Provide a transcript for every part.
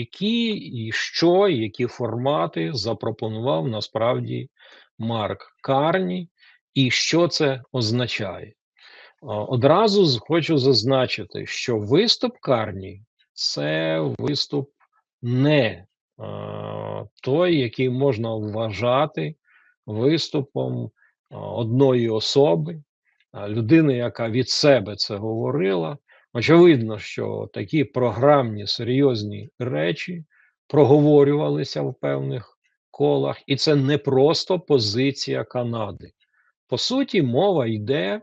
які і що, і які формати запропонував насправді Марк Карні, і що це означає. Одразу хочу зазначити, що виступ Карні це виступ не той, який можна вважати виступом одної особи, людини, яка від себе це говорила. Очевидно, що такі програмні серйозні речі проговорювалися в певних колах, і це не просто позиція Канади. По суті, мова йде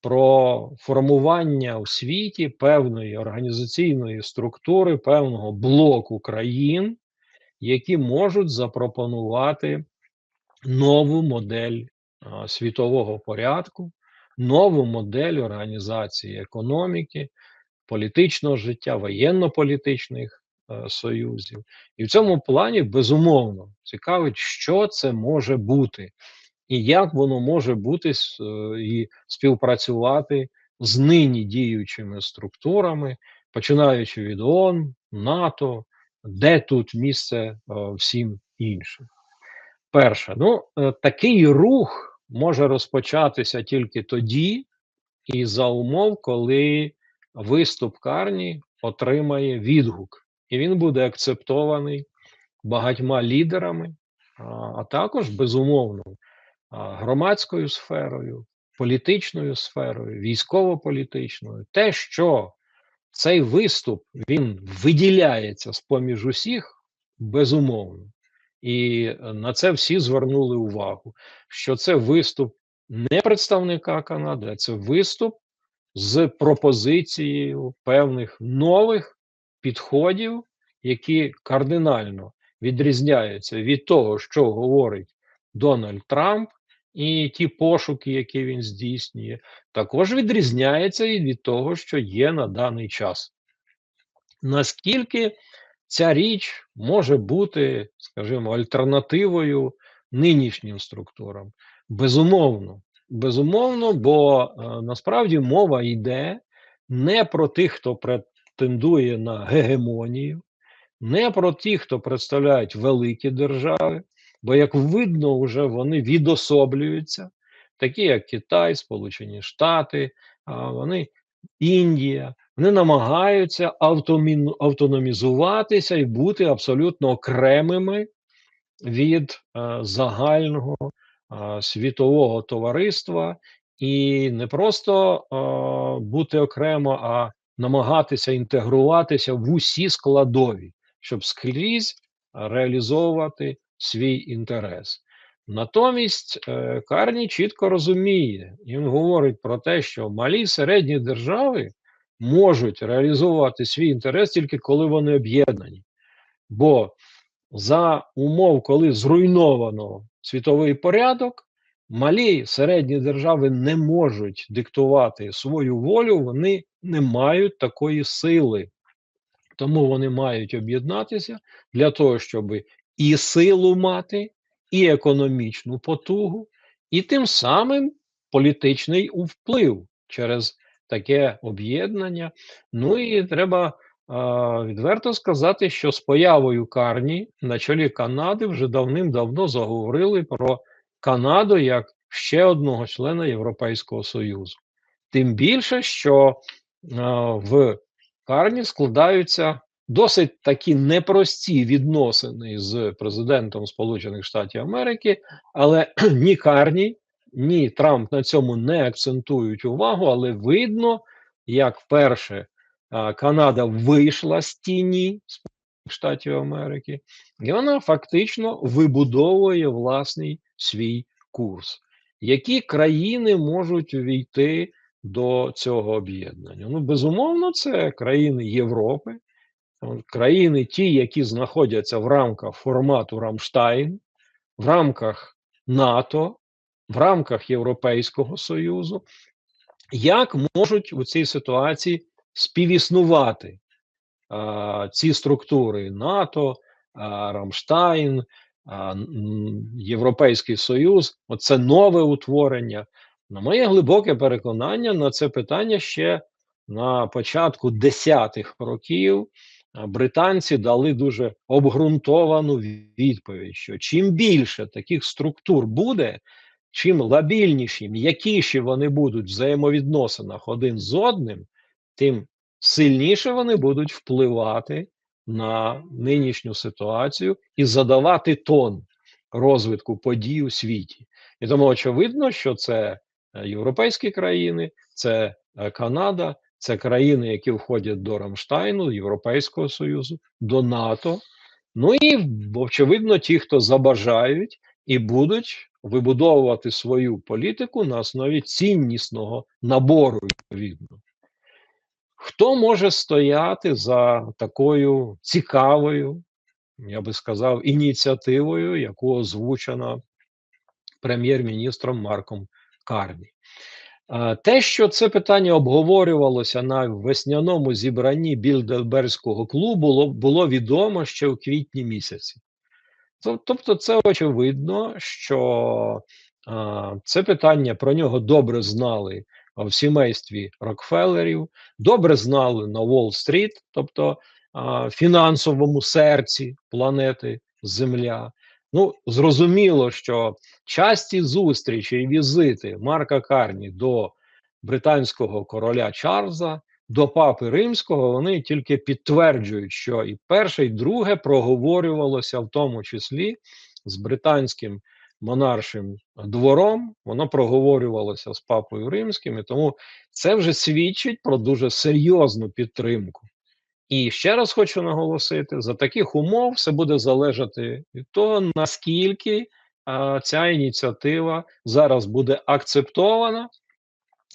про формування у світі певної організаційної структури, певного блоку країн, які можуть запропонувати нову модель а, світового порядку, нову модель організації економіки, політичного життя, воєнно-політичних е, союзів. І в цьому плані безумовно цікавить, що це може бути, і як воно може бути е, і співпрацювати з нині діючими структурами, починаючи від ООН, НАТО, де тут місце е, всім іншим. Перше, ну е, такий рух може розпочатися тільки тоді, і за умов, коли виступ Карні отримає відгук, і він буде акцептований багатьма лідерами, а також безумовно громадською сферою, політичною сферою, військово-політичною, те, що цей виступ він виділяється з поміж усіх, безумовно. І на це всі звернули увагу, що це виступ не представника Канади, а це виступ з пропозицією певних нових підходів, які кардинально відрізняються від того, що говорить Дональд Трамп, і ті пошуки, які він здійснює, також відрізняється і від того, що є на даний час. Наскільки ця річ може бути, скажімо, альтернативою нинішнім структурам? Безумовно, безумовно, бо е, насправді мова йде не про тих, хто претендує на гегемонію, не про тих, хто представляють великі держави, бо, як видно, вже вони відособлюються, такі як Китай, Сполучені Штати, вони Індія, вони намагаються автономізуватися і бути абсолютно окремими від е, загального е, світового товариства, і не просто е, бути окремо, а намагатися інтегруватися в усі складові, щоб скрізь реалізовувати свій інтерес. Натомість е, Карні чітко розуміє, він говорить про те, що малі середні держави можуть реалізовувати свій інтерес тільки коли вони об'єднані. Бо за умов, коли зруйновано світовий порядок, малі середні держави не можуть диктувати свою волю, вони не мають такої сили. Тому вони мають об'єднатися для того, щоб і силу мати, і економічну потугу, і тим самим політичний вплив через таке об'єднання. Ну і треба а, відверто сказати, що з появою Карні на чолі Канади вже давним-давно заговорили про Канаду як ще одного члена Європейського Союзу. Тим більше, що а, в Карні складаються досить такі непрості відносини з президентом Сполучених Штатів Америки, але ні Карні, ні Трамп на цьому не акцентують увагу, але видно, як вперше Канада вийшла з тіні Штатів Америки, і вона фактично вибудовує власний свій курс. Які країни можуть увійти до цього об'єднання? Ну, безумовно, це країни Європи, країни, ті, які знаходяться в рамках формату Рамштайн, в рамках НАТО, в рамках Європейського Союзу, як можуть у цій ситуації співіснувати а, ці структури НАТО, а, Рамштайн, а, Європейський Союз, оце нове утворення. На моє глибоке переконання на це питання ще на початку десятих років британці дали дуже обґрунтовану відповідь: що чим більше таких структур буде, чим лабільніші, м'якіші вони будуть в взаємовідносинах один з одним, тим сильніше вони будуть впливати на нинішню ситуацію і задавати тон розвитку подій у світі. І тому очевидно, що це е, європейські країни, це е, Канада, це країни, які входять до Рамштайну, Європейського Союзу, до НАТО. Ну і очевидно, ті, хто забажають і будуть вибудовувати свою політику на основі ціннісного набору відповідно. Хто може стояти за такою цікавою, я би сказав, ініціативою, яку озвучена прем'єр-міністром Марком Карні? Те, що це питання обговорювалося на весняному зібранні Більдельберського клубу, було, відомо ще у квітні місяці. Тобто, це очевидно, що це питання про нього добре знали в сімействі Рокфеллерів, добре знали на Уолл-стріт, тобто фінансовому серці планети Земля. Ну, зрозуміло, що часті зустрічі і візити Марка Карні до британського короля Чарльза, до папи римського, вони тільки підтверджують, що і перше, і друге проговорювалося в тому числі з британським монаршим двором, воно проговорювалося з папою римським, і тому це вже свідчить про дуже серйозну підтримку. І ще раз хочу наголосити: за таких умов все буде залежати від того, наскільки а, ця ініціатива зараз буде акцептована,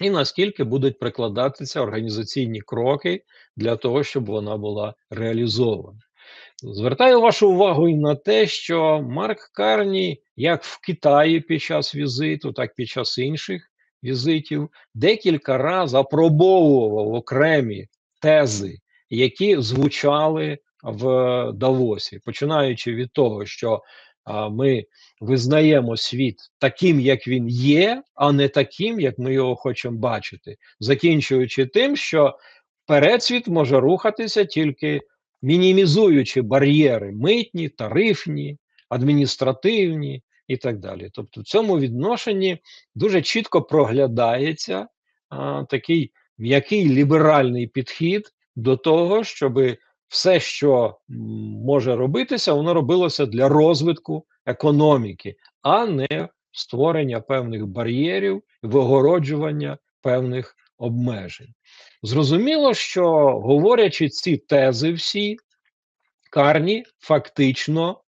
і наскільки будуть прикладатися організаційні кроки для того, щоб вона була реалізована. Звертаю вашу увагу і на те, що Марк Карні, як в Китаї під час візиту, так і під час інших візитів, декілька разів апробовував окремі тези, які звучали в Давосі, починаючи від того, що а, ми визнаємо світ таким, як він є, а не таким, як ми його хочемо бачити, закінчуючи тим, що вперед світ може рухатися тільки мінімізуючи бар'єри митні, тарифні, адміністративні і так далі. Тобто, в цьому відношенні дуже чітко проглядається а, такий м'який ліберальний підхід до того, щоб все, що може робитися, воно робилося для розвитку економіки, а не створення певних бар'єрів, вигороджування певних обмежень. Зрозуміло, що говорячи ці тези всі, Карні фактично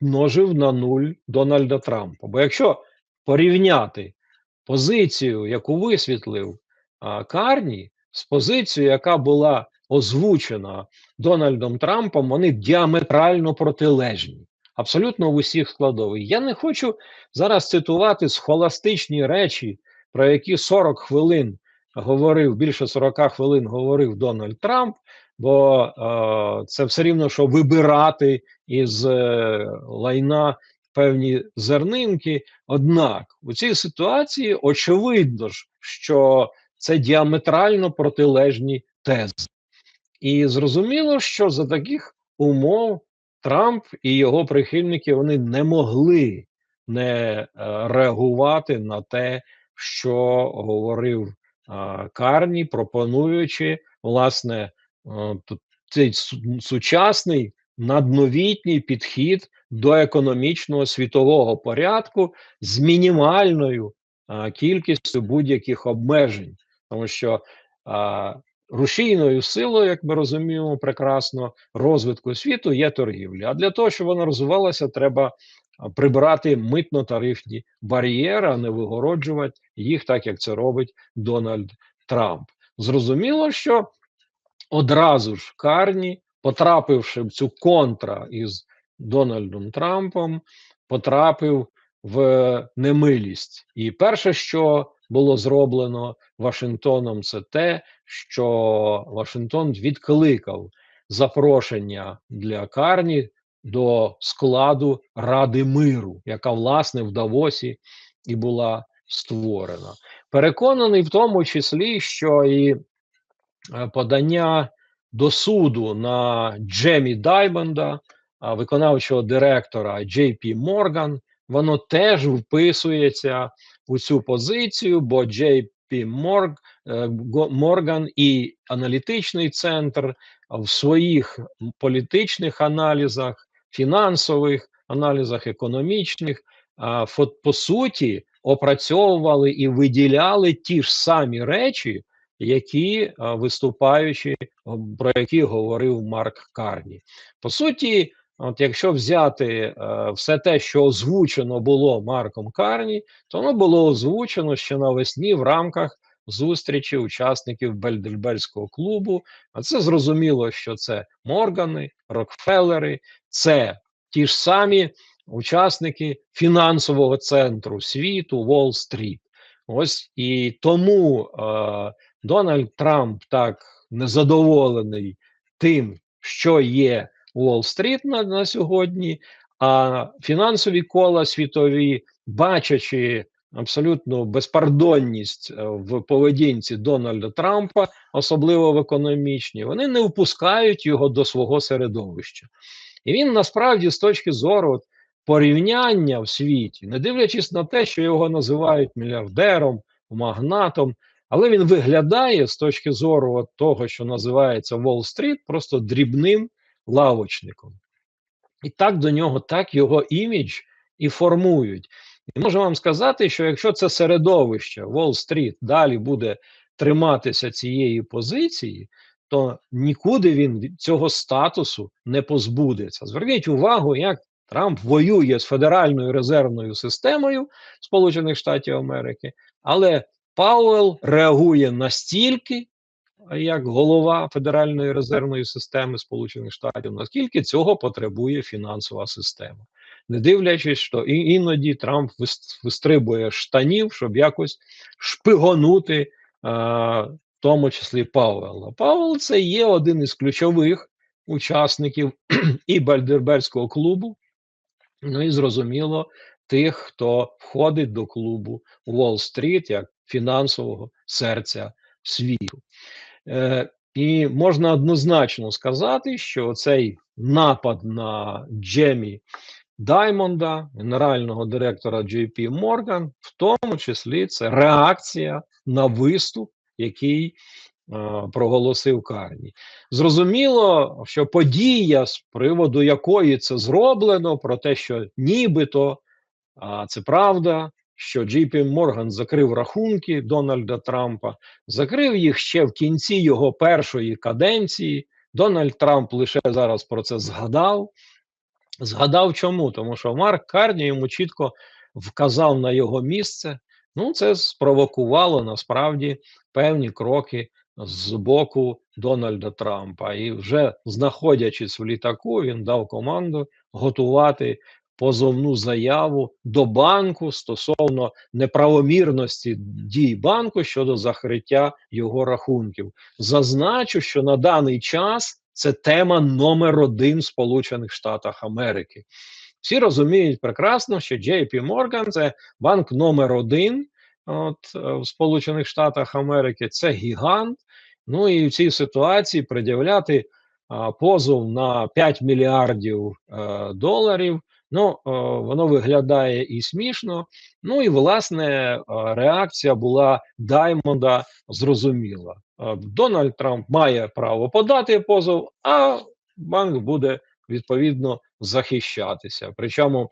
множив на нуль Дональда Трампа. Бо якщо порівняти позицію, яку висвітлив Карні, з позицією, яка була озвучена Дональдом Трампом, вони діаметрально протилежні. Абсолютно в усіх складових. Я не хочу зараз цитувати схоластичні речі, про які 40 хвилин говорив більше 40 хвилин говорив Дональд Трамп, бо е, це все рівно, що вибирати із е, лайна певні зернинки. Однак у цій ситуації очевидно ж, що це діаметрально протилежні тези. І зрозуміло, що за таких умов Трамп і його прихильники вони не могли не е, реагувати на те, що говорив Карні, пропонуючи власне цей сучасний надновітній підхід до економічного світового порядку з мінімальною кількістю будь-яких обмежень, тому що а, рушійною силою, як ми розуміємо, прекрасно розвитку світу є торгівля. А для того, щоб вона розвивалася, треба прибирати митно-тарифні бар'єри, а не вигороджувати їх, так як це робить Дональд Трамп. Зрозуміло, що одразу ж Карні, потрапивши в цю контра із Дональдом Трампом, потрапив в немилість. І перше, що було зроблено Вашингтоном, це те, що Вашингтон відкликав запрошення для Карні до складу Ради миру, яка власне в Давосі і була створена. Переконаний в тому числі, що і е, подання до суду на Джемі Даймонда, виконавчого директора JP Morgan, воно теж вписується у цю позицію, бо JP Morgan і аналітичний центр в своїх політичних аналізах, фінансових аналізах, економічних, по суті, опрацьовували і виділяли ті ж самі речі, які виступаючи, про які говорив Марк Карні. По суті, от якщо взяти е, все те, що озвучено було Марком Карні, то воно було озвучено ще навесні в рамках зустрічі учасників Бельдельбельського клубу. А це зрозуміло, що це Моргани, Рокфеллери, це ті ж самі учасники фінансового центру світу Уолл-стріт. Ось і тому е, Дональд Трамп так незадоволений тим, що є Уолл-стріт на, на сьогодні, а фінансові кола світові, бачачи абсолютну безпардонність е, в поведінці Дональда Трампа, особливо в економічній, вони не впускають його до свого середовища. І він насправді, з точки зору порівняння в світі, не дивлячись на те, що його називають мільярдером, магнатом, але він виглядає з точки зору того, що називається Уолл-стріт, просто дрібним лавочником. І так до нього, так його імідж і формують. І можу вам сказати, що якщо це середовище Уолл-стріт далі буде триматися цієї позиції, то нікуди він цього статусу не позбудеться. Зверніть увагу, як Трамп воює з Федеральною резервною системою Сполучених Штатів Америки, але Пауел реагує настільки, як голова Федеральної резервної системи Сполучених Штатів, наскільки цього потребує фінансова система, не дивлячись, що іноді Трамп вистрибує штанів, щоб якось шпигонути, в тому числі Пауела. Пауел це є один із ключових учасників і Бальдерберського клубу. Ну і зрозуміло, тих, хто входить до клубу Уолл-стріт як фінансового серця світу. Е, І можна однозначно сказати, що цей напад на Джемі Даймонда, генерального директора JP Morgan, в тому числі це реакція на виступ, який Е, проголосив Карні. Зрозуміло, що подія, з приводу якої це зроблено, про те, що нібито а це правда, що Джей Морган закрив рахунки Дональда Трампа, закрив їх ще в кінці його першої каденції. Дональд Трамп лише зараз про це згадав. Згадав чому? Тому що Марк Карні йому чітко вказав на його місце. Ну, це спровокувало насправді певні кроки з боку Дональда Трампа, і вже знаходячись в літаку, він дав команду готувати позовну заяву до банку стосовно неправомірності дій банку щодо закриття його рахунків. Зазначу, що на даний час це тема номер один в Сполучених Штатах Америки. Всі розуміють прекрасно, що JP Morgan – це банк номер один от, е, в Сполучених Штатах Америки, це гігант. Ну і в цій ситуації пред'являти позов на 5 мільярдів е, доларів. Ну, е, воно виглядає і смішно. Ну і власне е, реакція була Даймонда зрозуміла. Е, Дональд Трамп має право подати позов, а банк буде відповідно захищатися. Причому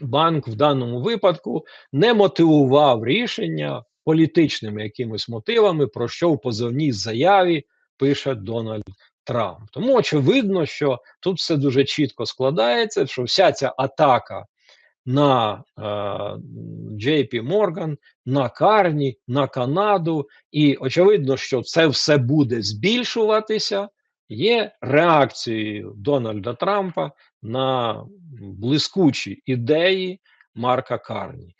банк в даному випадку не мотивував рішення політичними якимись мотивами, про що в позовній заяві пише Дональд Трамп. Тому очевидно, що тут все дуже чітко складається, що вся ця атака на е, JP Morgan, на Карні, на Канаду, і очевидно, що це все буде збільшуватися. Є реакцією Дональда Трампа на блискучі ідеї Марка Карні.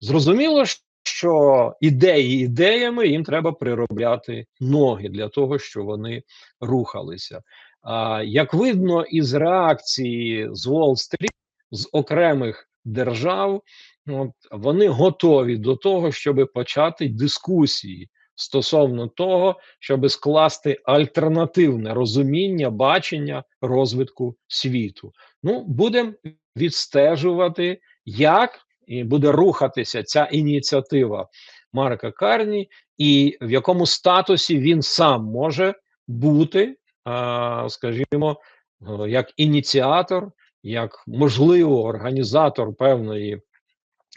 Зрозуміло, що ідеї ідеями їм треба приробляти ноги для того, щоб вони рухалися. А як видно із реакції з Уолл-стріт, з окремих держав, от, вони готові до того, щоб почати дискусії стосовно того, щоб скласти альтернативне розуміння, бачення розвитку світу. Ну, будемо відстежувати, як і буде рухатися ця ініціатива Марка Карні, і в якому статусі він сам може бути, скажімо, як ініціатор, як можливо організатор певної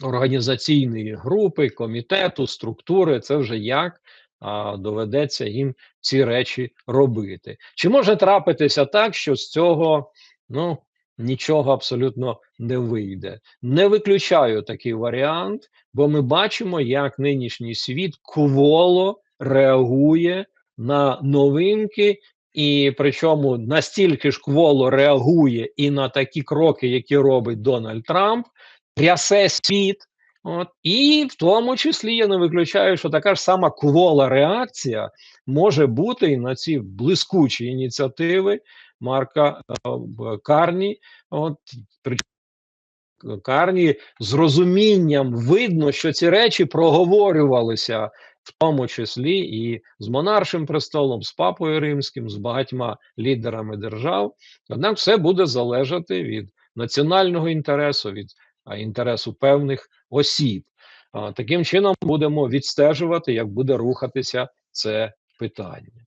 організаційної групи, комітету, структури. Це вже як а, доведеться їм ці речі робити. Чи може трапитися так, що з цього ну нічого абсолютно не вийде? Не виключаю такий варіант, бо ми бачимо, як нинішній світ кволо реагує на новинки. І причому настільки ж кволо реагує і на такі кроки, які робить Дональд Трамп, трясе світ. От, І в тому числі я не виключаю, що така ж сама квола реакція може бути і на ці блискучі ініціативи Марка е, Карні. От, Карні з розумінням видно, що ці речі проговорювалися в тому числі і з монаршим престолом, з папою римським, з багатьма лідерами держав. Однак все буде залежати від національного інтересу, від інтересу певних осіб. Таким чином будемо відстежувати, як буде рухатися це питання.